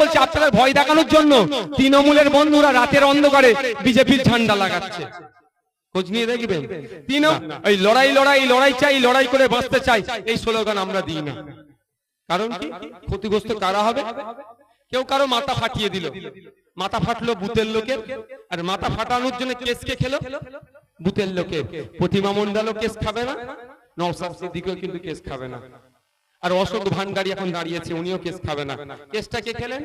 বলছি আপনাদের ভয় দেখানোর জন্য তৃণমূলের বন্ধুরা রাতের অন্ধকারে বিজেপির ঝান্ডা লাগাচ্ছে। খোঁজ নিয়ে দেখবেন। তিন এই লড়াই লড়াই লড়াই চাই লড়াই করে বাঁচতে চাই এই স্লোগান আমরা দিই না। কারণ কি? ক্ষতিগ্রস্ত কারা হবে? কেউ কারও মাথা ফাটিয়ে দিল। মাথা ফাটলো বুতের লোকের। আর মাথা ফাটানোর জন্য কেস কে খেলো? বুতের লোকের প্রতিমা মন্ডলও কেস খাবে না। নওসাদ সিদ্দিকও কিন্তু কেস খাবে না। আর অশোক ভান্ডারী এখন দাঁড়িয়েছে, উনিও কেস খাবে না। কেসটা কে খেলেন?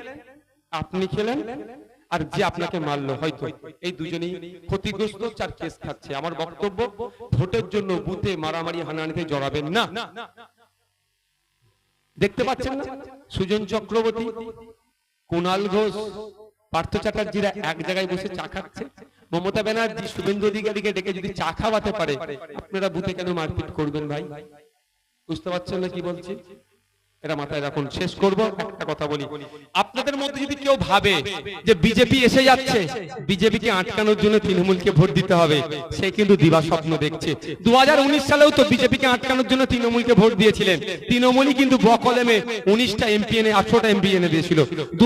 আপনি খেলেন? আর যে আপনাকে মারলো, হয়তো। এই দুজনেই ক্ষতিগ্রস্ত, চার কেস খাচ্ছে। আমার বক্তব্য, ভোটের জন্য বুথে মারামারি, হানাহানিতে জড়াবেন না। দেখতে পাচ্ছেন না? সুজন চক্রবর্তী কুণাল ঘোষ, পার্থ চ্যাটার্জিরা এক জায়গায় বসে চা খাচ্ছে। মমতা ব্যানার্জি, শুভেন্দু অধিকারীকে ডেকে যদি চা খাওয়াতে পারে, আপনারা বুথে কেন মারপিট করবেন ভাই? বুঝতে পারছেন না কি বলছি? এটা মাথায় রাখুন শেষ করব একটা কথা বলি। আপনাদের মধ্যে যদি কেউ ভাবে যে বিজেপি এসে যাচ্ছে বিজেপিকে আটকানোর জন্য তৃণমূলকে ভোট দিতে হবে সে কিন্তু দিবা স্বপ্ন দেখছে। দু সালেও তো বিজেপিকে আটকানোর জন্য তৃণমূলকে ভোট দিয়েছিলেন। তৃণমূলই কিন্তু বকলেমে উনিশটা এমপি এনে আঠারোটা এমপি এনে দিয়েছিল দু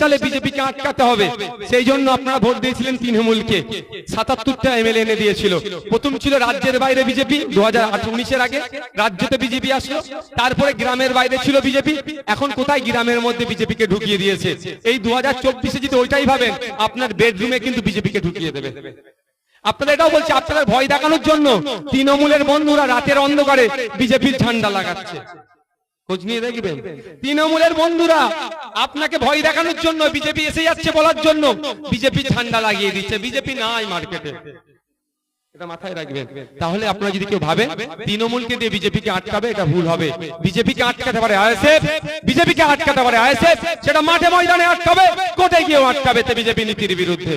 সালে বিজেপিকে আটকাতে হবে সেই জন্য আপনারা ভোট দিয়েছিলেন তৃণমূলকে। সাতাত্তরটা এমএলএ এনে দিয়েছিল। প্রথম ছিল রাজ্যের বাইরে বিজেপি দু হাজার উনিশের আগে রাজ্যতে বিজেপি আসলো তারপরে গ্রামের বাইরে ছিল বিজেপি, এখন কোথায় গ্রামের মধ্যে বিজেপিকে ঢুকিয়ে দিয়েছে? এই দু হাজার চব্বিশে যদি ওইটাই ভাবেন, আপনার বেডরুমে কিন্তু বিজেপিকে ঢুকিয়ে দেবে। আপনারা এটাও বলছে, আপনাদের ভয় দেখানোর জন্য তৃণমূলের বন্ধুরা রাতের অন্ধকারে বিজেপির ঝান্ডা লাগাচ্ছে। খোঁজ নিয়ে দেখবেন। তৃণমূলের বন্ধুরা আপনাকে ভয় দেখানোর জন্য বিজেপি এসে যাচ্ছে বলার জন্য বিজেপি ঝান্ডা লাগিয়ে দিচ্ছে। বিজেপি নাই মার্কেটে। এটা মাথায় রাখবেন। তাহলে আপনারা যদি কেউ ভাবে তৃণমূলকে দিয়ে বিজেপিকে আটকাবে এটা ভুল হবে। বিজেপিকে আটকাতে পারে আইএসএফ বিজেপিকে আটকাতে পারে আইএসএফ সেটা মাঠে ময়দানে আটকাবে কোর্টে গিয়েও আটকাবে বিজেপি নীতির বিরুদ্ধে।